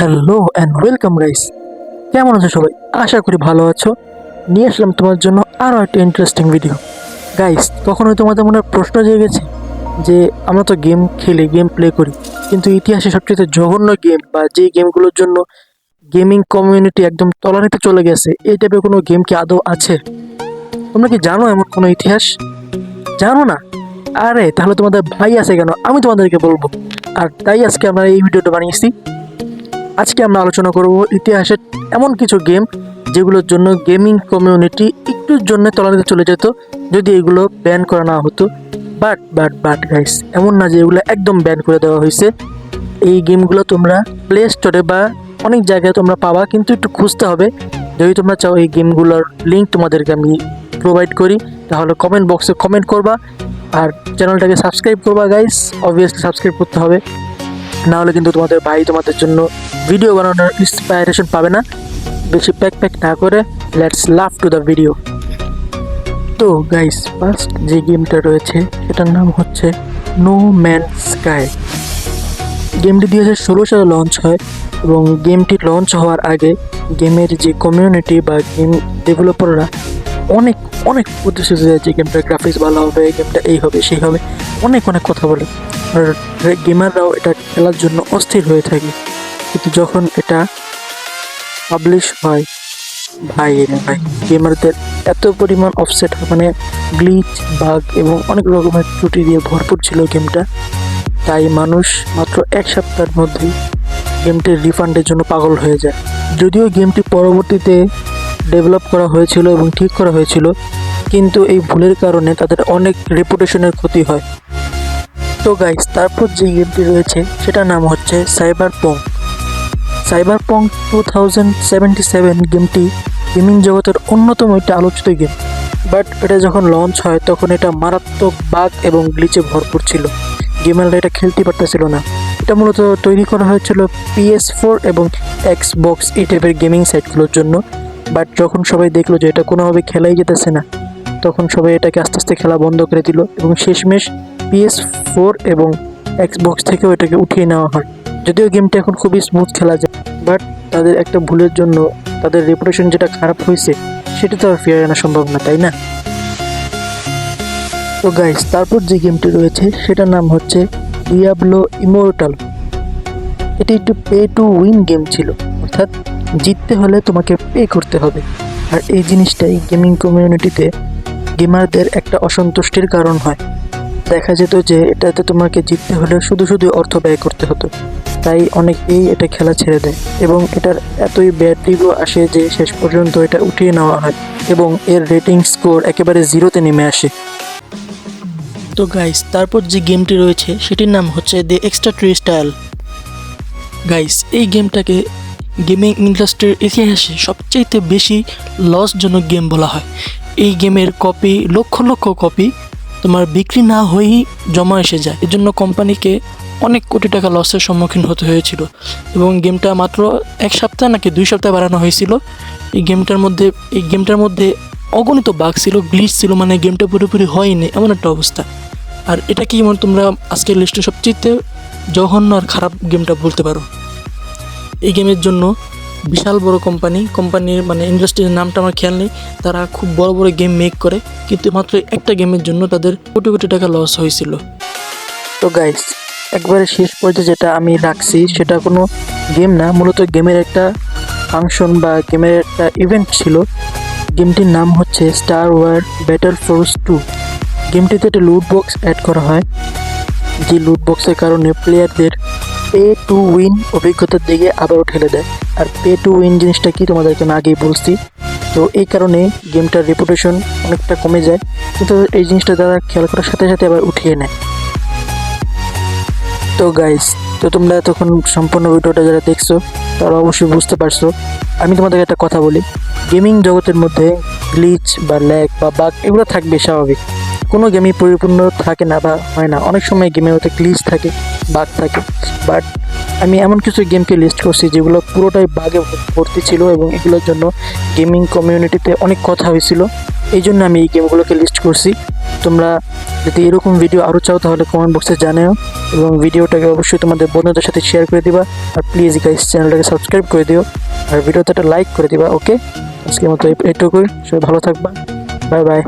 Hello and welcome guys কেমন আছো সবাই? আশা করি ভালো আছো। নিয়ে আসলাম তোমার জন্য আরও একটা ইন্টারেস্টিং ভিডিও গাইস কখনোই তোমাদের মনে প্রশ্ন জেগেছে যে আমরা তো গেম খেলি গেম প্লে করি, কিন্তু ইতিহাসে সবচেয়ে জঘন্য গেম বা যে গেমগুলোর জন্য গেমিং কমিউনিটি একদম তলানিতে চলে গেছে, এই টাইপের কোনো গেম কি আদৌ আছে? তোমরা কি জানো এমন কোনো ইতিহাস? জানো না? আরে, তাহলে তোমাদের ভাই আছে কেন? আমি তোমাদেরকে বলব। আর তাই আজকে আমরা এই ভিডিওটা বানিয়েছি। আজকে আমরা আলোচনা করব ইতিহাসের এমন কিছু গেম যেগুলোর জন্য গেমিং কমিউনিটি একটুর জন্য তলানিতে চলে যেত, যদি এগুলো ব্যান করা না হতো। বাট বাট বাট গাইস এমন না যে এগুলো একদম ব্যান করে দেওয়া হয়েছে। এই গেমগুলো তোমরা প্লে স্টোরে বা অনেক জায়গায় তোমরা পাবা, কিন্তু একটু খুঁজতে হবে। যদি তোমরা চাও এই গেমগুলোর লিঙ্ক তোমাদেরকে আমি প্রোভাইড করি, তাহলে কমেন্ট বক্সে কমেন্ট করবা। আর চ্যানেলটাকে সাবস্ক্রাইব করবা গাইস অবভিয়াসলি সাবস্ক্রাইব করতে হবে। না হলে কিন্তু তোমাদের ভাই তোমাদের জন্য ভিডিও বানানোর ইন্সপায়ারেশন পাবে না। বেশি প্যাক প্যাক না করে let's love to the video তো গাইস ফার্স্ট যে গেমটা রয়েছে সেটার নাম হচ্ছে নো ম্যান স্কাই গেমটি দুই হাজার ষোলো সালে লঞ্চ হয় এবং গেমটি লঞ্চ হওয়ার আগে গেমের যে কমিউনিটি বা গেম ডেভেলপাররা অনেক অনেক প্রতিশ্রুতি দেয় যে গেমটার গ্রাফিক্স ভালো হবে গেমটা এই হবে, সেই হবে। অনেক অনেক কথা বলে। আর গেমাররাও এটা খেলার জন্য অস্থির হয়ে থাকে। কিন্তু যখন এটা পাবলিশ হয়, ভাই রে ভাই গেমারদের এত পরিমাণ অফসেট মানে গ্লিচ বাগ এবং অনেক রকমের ত্রুটি দিয়ে ভরপুর ছিল গেমটা তাই মানুষ মাত্র এক সপ্তাহের মধ্যেই গেমটির রিফান্ডের জন্য পাগল হয়ে যায়। যদিও গেমটি পরবর্তীতে ডেভেলপ করা হয়েছিল এবং ঠিক করা হয়েছিল, কিন্তু এই ভুলের কারণে তাদের অনেক রেপুটেশনের ক্ষতি হয়। তো গাইস তারপর যে গেমটি রয়েছে, সেটার নাম হচ্ছে cyberpunk cyberpunk two thousand seventy seven গেমটি গেমিং জগতের অন্যতম একটি আলোচিত গেম বাট এটা যখন লঞ্চ হয় তখন এটা মারাত্মক বাগ এবং গ্লিচে ভরপুর ছিল। গেমাররা এটা খেলতে পারতেছিল না। এটা মূলত তৈরি করা হয়েছিল পিএস ফোর এবং এক্স বক্স এই টাইপের গেমিং সাইটগুলোর জন্য বাট যখন সবাই দেখল যে এটা কোনোভাবে খেলাই যেতেছে না, তখন সবাই এটাকে আস্তে আস্তে খেলা বন্ধ করে দিল এবং শেষমেশ পিএস ফোর এবং এক্সবক্স থেকেও এটাকে উঠিয়ে নেওয়া হয়। যদিও গেমটা এখন খুবই স্মুথ খেলা যায় বাট তাদের একটা ভুলের জন্য তাদের রেপুটেশন যেটা খারাপ হয়েছে, সেটা তো আর ফিরে আনা সম্ভব না, তাই না? তো গাইস তারপর যে গেমটি রয়েছে, সেটার নাম হচ্ছে ডিয়াবলো ইমোর্টাল এটি একটু পে টু উইন গেম ছিল, অর্থাৎ জিততে হলে তোমাকে পে করতে হবে। আর এই জিনিসটাই গেমিং কমিউনিটিতে গেমারদের একটা অসন্তুষ্টির কারণ হয়। দেখা যেত যে এটাতে তোমাকে জিততে হলে শুধু শুধু অর্থ ব্যয় করতে হতো। তাই অনেকেই এটা খেলা ছেড়ে দেয় এবং এটার এতই ব্যাড রিভিউ আসে যে শেষ পর্যন্ত এটা উঠিয়ে নেওয়া হয় এবং এর রেটিং স্কোর একেবারে জিরোতে নেমে আসে। তো গাইস তারপর যে গেমটি রয়েছে, সেটির নাম হচ্ছে the extra tree style guys এই গেমটাকে গেমিং ইন্ডাস্ট্রির ইতিহাসে সবচাইতে বেশি লসজনক গেম বলা হয়। এই গেমের কপি লক্ষ লক্ষ কপি তোমার বিক্রি না হয়েই জমা এসে যায়। এজন্য কোম্পানিকে অনেক কোটি টাকা লসের সম্মুখীন হতে হয়েছিল এবং গেমটা মাত্র এক সপ্তাহ নাকি দুই সপ্তাহ বাড়ানো হয়েছিল। এই গেমটার মধ্যে, এই গেমটার মধ্যে অগণিত বাগ ছিল গ্লিচ ছিল মানে গেমটা পুরোপুরি হয়নি, এমন একটা অবস্থা। আর এটা কি মানে তোমরা আজকের লিস্টে সবচেয়ে জঘন্য আর খারাপ গেমটা বলতে পারো? এই গেমের জন্য বিশাল বড় কোম্পানি কোম্পানির মানে ইন্ডাস্ট্রির নামটা আমার খেয়াল নেই, তারা খুব বড় বড় গেম মেক করে, কিন্তু মাত্র একটা গেমের জন্য তাদের কোটি কোটি টাকা লস হয়েছিল। তো গাইস একবারে শেষ পর্যায়ে যেটা আমি রাখছি, সেটা কোনো গেম না, মূলত গেমের একটা ফাংশন বা গেমের একটা ইভেন্ট ছিল। গেমটির নাম হচ্ছে star war battle force two গেমটিতে একটা লুট বক্স অ্যাড করা হয়। যে লুট বক্সের কারণে প্লেয়ারদের পে টু উইন অভিজ্ঞতার দিকে আবারও ঠেলে দেয়। আর পে টু উইন জিনিসটা কি তোমাদেরকে আমি আগেই বলছি। তো এই কারণে গেমটার রেপুটেশন অনেকটা কমে যায়। কিন্তু এই জিনিসটা তারা খেয়াল করার সাথে সাথে আবার উঠিয়ে নেয়। তো গাইস তো তোমরা এতক্ষণ সম্পূর্ণ ভিডিওটা যারা দেখছ, তারা অবশ্যই বুঝতে পারছ। আমি তোমাদের একটা কথা বলি গেমিং জগতের মধ্যে গ্লিচ বা ল্যাগ বা বাগ এগুলো থাকবে স্বাভাবিক। কোনো গেমই পরিপূর্ণ থাকে না বা হয় না। অনেক সময় গেমের মধ্যে গ্লিচ থাকে বাগ থাকে। বাট আমি এমন কিছু গেমকে লিস্ট করছি যেগুলো পুরোটাই বাগে ভর্তি ছিল এবং এগুলোর জন্য গেমিং কমিউনিটিতে অনেক কথা হয়েছিল। এই জন্য আমি এই গেমগুলোকে লিস্ট করছি। তোমরা যদি এরকম ভিডিও আরও চাও, তাহলে কমেন্ট বক্সে জানাও এবং ভিডিওটাকে অবশ্যই তোমাদের বন্ধুদের সাথে শেয়ার করে দিবা। আর প্লিজ গাইস চ্যানেলটাকে সাবস্ক্রাইব করে দিও। আর ভিডিওতে একটা লাইক করে দিবা ওকে আজকের মতো এটুকুই সবাই ভালো থাকবা। Bye bye